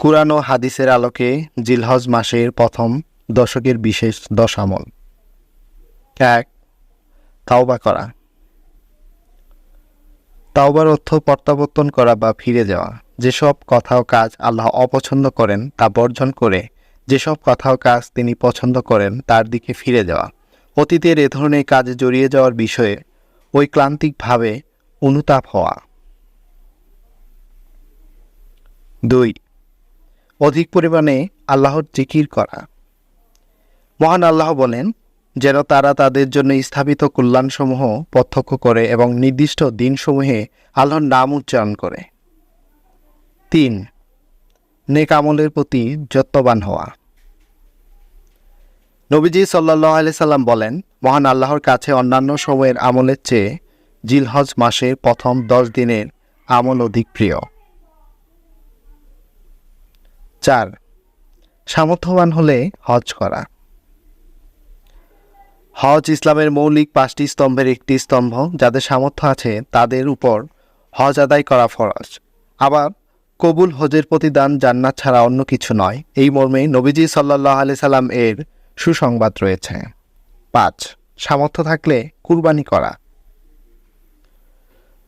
কুরআন ও হাদিসের আলোকে জিলহজ মাসের প্রথম দশকের বিশেষ দশ আমল এক, তাওবা করা। তাওবার অর্থ প্রত্যাবর্তন করা বা ফিরে যাওয়া। যেসব কথা ও কাজ আল্লাহ অপছন্দ করেন তা বর্জন করে যেসব কথা ও কাজ তিনি পছন্দ করেন তার দিকে ফিরে যাওয়া। অতীতের এ ধরনের কাজে জড়িয়ে যাওয়ার বিষয়ে ওই ক্লান্তিকভাবে অনুতাপ হওয়া। দুই অধিক পরিমাণে আল্লাহর জিকির করা। মহান আল্লাহ বলেন, যেন তারা তাদের জন্য স্থাপিত কল্যাণসমূহ প্রত্যক্ষ করে এবং নির্দিষ্ট দিনসমূহে আল্লাহর নাম উচ্চারণ করে। তিন, নেক আমলের প্রতি যত্নবান হওয়া। নবীজি সাল্লাহ আলি সাল্লাম বলেন, মহান আল্লাহর কাছে অন্যান্য সময়ের আমলের চেয়ে জিলহজ মাসের প্রথম দশ দিনের আমল অধিক প্রিয়। চার, সামর্থ্যবান হলে হজ করা। হজ ইসলামের মৌলিক পাঁচটি স্তম্ভের একটি স্তম্ভ, যাদের সামর্থ্য আছে তাদের উপর হজ আদায় করা ফরজ। আবার কবুল হজের প্রতিদান জান্নাত ছাড়া অন্য কিছু নয়। এই মর্মে নবীজি সাল্লাহ আলি সাল্লাম এর সুসংবাদ রয়েছে। পাঁচ, সামর্থ্য থাকলে কুরবানি করা।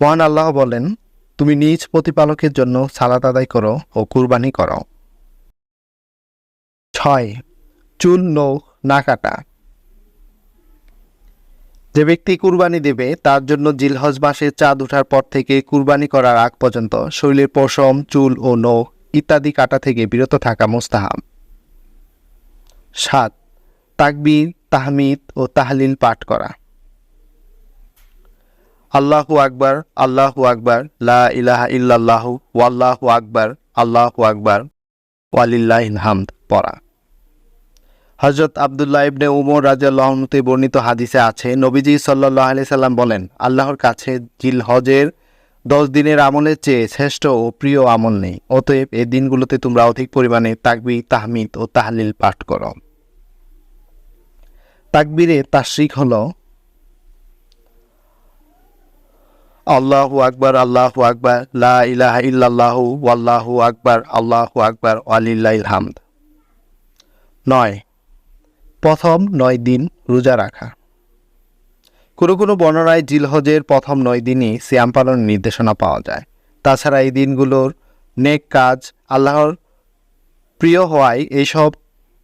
মহান আল্লাহ বলেন, তুমি নিজ প্রতিপালকের জন্য সালাত আদায় করো ও কুরবানি করো। ছয়, চুল, নখ না কাটা যে ব্যক্তি কুরবানি দেবে, তার জন্য জিলহজ মাসে চাঁদ ওঠার পর থেকে কুরবানি করার আগ পর্যন্ত শরীরের পশম, চুল ও নখ ইত্যাদি কাটা থেকে বিরত থাকা মোস্তাহাম সাত, তাকবির, তাহমিদ ও তাহলিল পাঠ করা। আল্লাহু আকবার আল্লাহু আকবার, লা ইলাহা ইল্লাল্লাহু, ওয়াল্লাহু আকবার, আল্লাহু আকবার, ওয়ালিল্লাহিল হামদ পড়া। হজরত আবদুল্লাহ ইবনে উমর রাজিয়াল্লাহতে বর্ণিত হাদিসে আছে, নবীজি সাল্লাহ আলি সাল্লাম বলেন, আল্লাহর কাছে জিল হজের দশ দিনের আমলের চেয়ে শ্রেষ্ঠ ও প্রিয় আমল নেই, অতএব এই দিনগুলোতে তোমরা অধিক পরিমাণে তাকবি তাহমিদ ও তাহলিল পাঠ করো। তাকবীরে তাশরিক হল, আল্লাহু আকবার আল্লাহু আকবার, লা ইলাহা ইল্লাল্লাহু, ওয়াল্লাহু আকবার, আল্লাহু আকবার, ওয়ালিল্লাহিল হামদ। নয় প্রথম নয় দিন রোজা রাখা। কোনো কোনো বর্ণনায় জিলহজের প্রথম নয় দিনই সিয়াম পালনের নির্দেশনা পাওয়া যায়। তাছাড়া এই দিনগুলোর নেক কাজ আল্লাহর প্রিয় হওয়ায় এইসব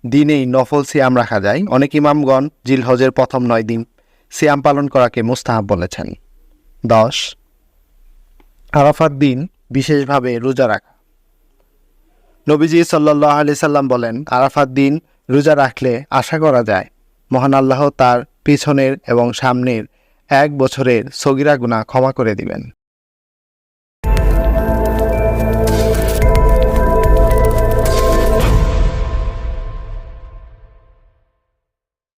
দিনেই নফল সিয়াম রাখা যায়। অনেক ইমামগণ জিলহজের প্রথম নয় দিন সিয়াম পালন করাকে মুস্তাহাব বলেছেন। দশ। আরাফার দিন বিশেষভাবে রোজা রাখা। নবীজি সাল্লাহ আলি সাল্লাম বলেন, আরাফাত দিন রোজা রাখলে আশা করা যায়, মহান আল্লাহ তার পিছনের এবং সামনের এক বছরের সগিরা গুণা ক্ষমা করে দিবেন।